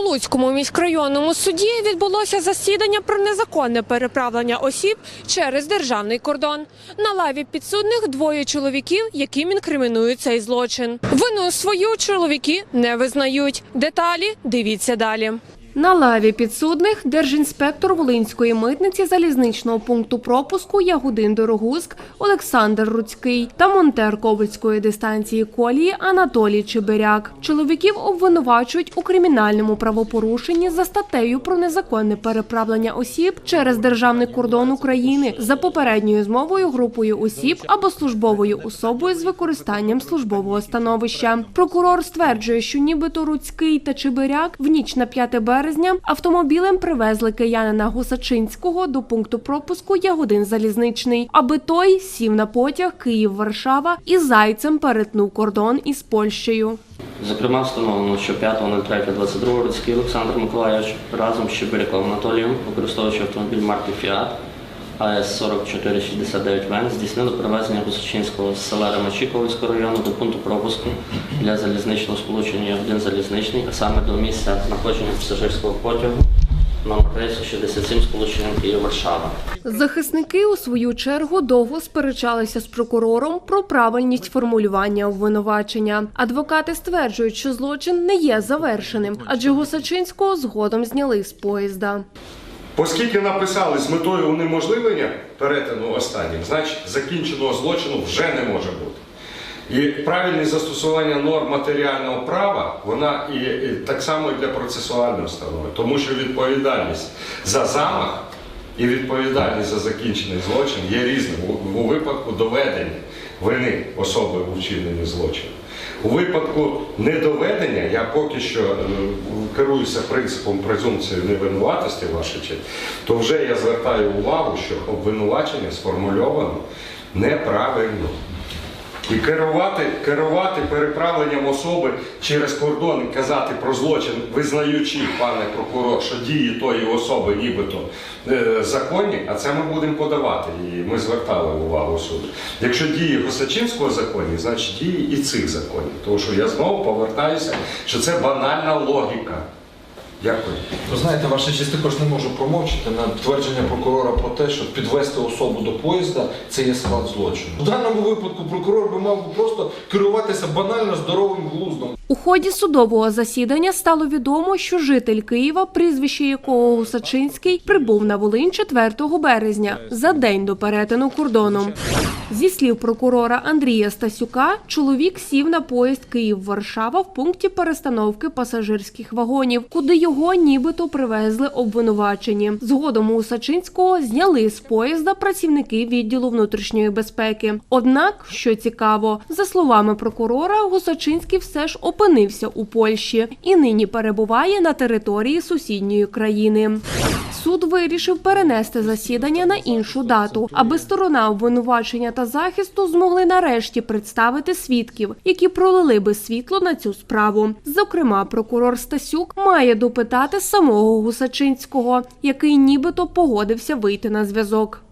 Луцькому міськрайонному суді відбулося засідання про незаконне переправлення осіб через державний кордон. На лаві підсудних двоє чоловіків, яким інкримінують цей злочин. Вину свою чоловіки не визнають. Деталі дивіться далі. На лаві підсудних держінспектор Волинської митниці залізничного пункту пропуску Ягудин Дорогуськ Олександр Руцький та монтер Ковальської дистанції колії Анатолій Чебиряк. Чоловіків обвинувачують у кримінальному правопорушенні за статтею про незаконне переправлення осіб через державний кордон України за попередньою змовою групою осіб або службовою особою з використанням службового становища. Прокурор стверджує, що нібито Руцький та Чебиряк в ніч на 5 березня автомобілем привезли киянина Гусачинського до пункту пропуску Ягодин Залізничний, аби той сів на потяг Київ-Варшава і зайцем перетнув кордон із Польщею. Зокрема, встановлено, що 5.03.22 Руцький Олександр Миколаївич разом з Чебиряком Анатолієм, використовуючи автомобіль марки Фіат АС 4469 Вен, здійснили перевезення Височинського з села Ремачі Ковальського району до пункту пропуску для залізничного сполучення один залізничний, а саме до місця знаходження пасажирського потягу номер рейсу 67 сполученням Київ-Варшава. Захисники у свою чергу довго сперечалися з прокурором про правильність формулювання обвинувачення. Адвокати стверджують, що злочин не є завершеним, адже Гусачинського згодом зняли з поїзда. Оскільки написали з метою унеможливлення перетину останнім, значить закінченого злочину вже не може бути. І правильне застосування норм матеріального права, вона і, і так само і для процесуальної установи, тому що відповідальність за замах і відповідальність за закінчений злочин є різним у, у випадку доведення вини особи у вчиненні злочину. У випадку недоведення я поки що е, керуюся принципом презумпції невинуватості, ваша честь, то вже я звертаю увагу, що обвинувачення сформульовано неправильно. І керувати, керувати переправленням особи через кордон і казати про злочин, визнаючи, пане прокурор, що дії тої особи нібито е, законні, а це ми будемо подавати. І ми звертали увагу суду. Якщо дії Госачинського законі, значить дії і цих законів. Тому що я знову повертаюся, що це банальна логіка. Дякую. Ви знаєте, ваша честь також не можу промовчити на твердження прокурора про те, що підвести особу до поїзда це є склад злочину. В даному випадку прокурор би мав би просто керуватися банально здоровим глуздом. У ході судового засідання стало відомо, що житель Києва, прізвище якого Гусачинський, прибув на Волинь 4 березня за день до перетину кордону. Зі слів прокурора Андрія Стасюка, чоловік сів на поїзд Київ-Варшава в пункті перестановки пасажирських вагонів, куди його нібито привезли обвинувачені. Згодом у Сачинського зняли з поїзда працівники відділу внутрішньої безпеки. Однак, що цікаво, за словами прокурора, Гусачинський все ж опинився у Польщі і нині перебуває на території сусідньої країни. Суд вирішив перенести засідання на іншу дату, аби сторона обвинувачення та захисту змогли нарешті представити свідків, які пролили би світло на цю справу. Зокрема, прокурор Стасюк має допитати самого Гусачинського, який нібито погодився вийти на зв'язок.